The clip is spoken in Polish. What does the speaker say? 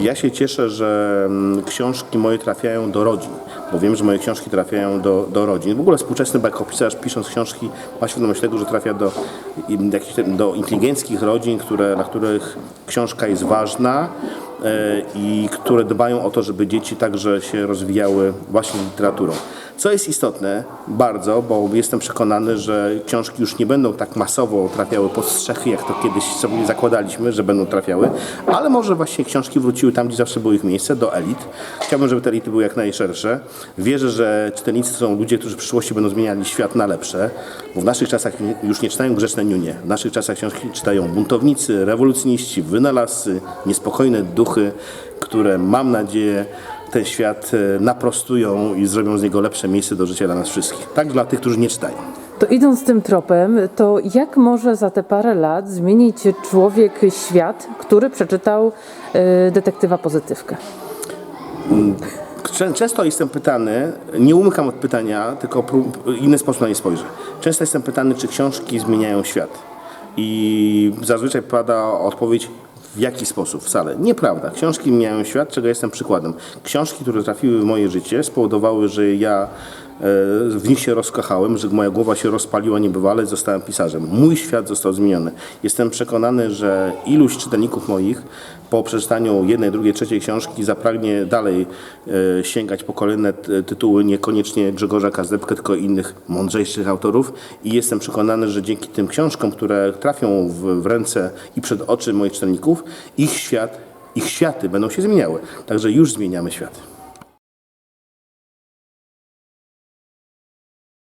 Ja się cieszę, że mm, książki moje trafiają do rodzin, bo wiem, że moje książki trafiają do, do rodzin. W ogóle współczesny bajkopisarz pisząc książki ma świadomość tego, że trafia do, do inteligenckich rodzin, które, dla których książka jest ważna e, i które dbają o to, żeby dzieci także się rozwijały właśnie literaturą. Co jest istotne bardzo, bo jestem przekonany, że książki już nie będą tak masowo trafiały pod strzechy, jak to kiedyś sobie zakładaliśmy, że będą trafiały, ale może właśnie książki wróciły tam, gdzie zawsze było ich miejsce, do elit. Chciałbym, żeby te elity były jak najszersze. Wierzę, że czytelnicy są ludzie, którzy w przyszłości będą zmieniali świat na lepsze, bo w naszych czasach już nie czytają grzeczne niunie. W naszych czasach książki czytają buntownicy, rewolucjoniści, wynalazcy, niespokojne duchy, które mam nadzieję ten świat e, naprostują i zrobią z niego lepsze miejsce do życia dla nas wszystkich. Tak dla tych, którzy nie czytają. To idąc tym tropem, to jak może za te parę lat zmienić człowiek świat, który przeczytał y, detektywa pozytywkę? Czę- Często jestem pytany, nie umykam od pytania, tylko inny sposób na nie spojrzę. Często jestem pytany, czy książki zmieniają świat. I zazwyczaj pada odpowiedź, w jaki sposób? Wcale. Nieprawda. Książki zmieniają świat, czego jestem przykładem. Książki, które trafiły w moje życie, spowodowały, że ja w nich się rozkochałem, że moja głowa się rozpaliła niebywale i zostałem pisarzem. Mój świat został zmieniony. Jestem przekonany, że iluś czytelników moich po przeczytaniu jednej, drugiej, trzeciej książki zapragnie dalej e, sięgać po kolejne tytuły, niekoniecznie Grzegorza Kazdepkę, tylko innych mądrzejszych autorów i jestem przekonany, że dzięki tym książkom, które trafią w, w ręce i przed oczy moich czytelników, ich świat, ich światy będą się zmieniały. Także już zmieniamy świat.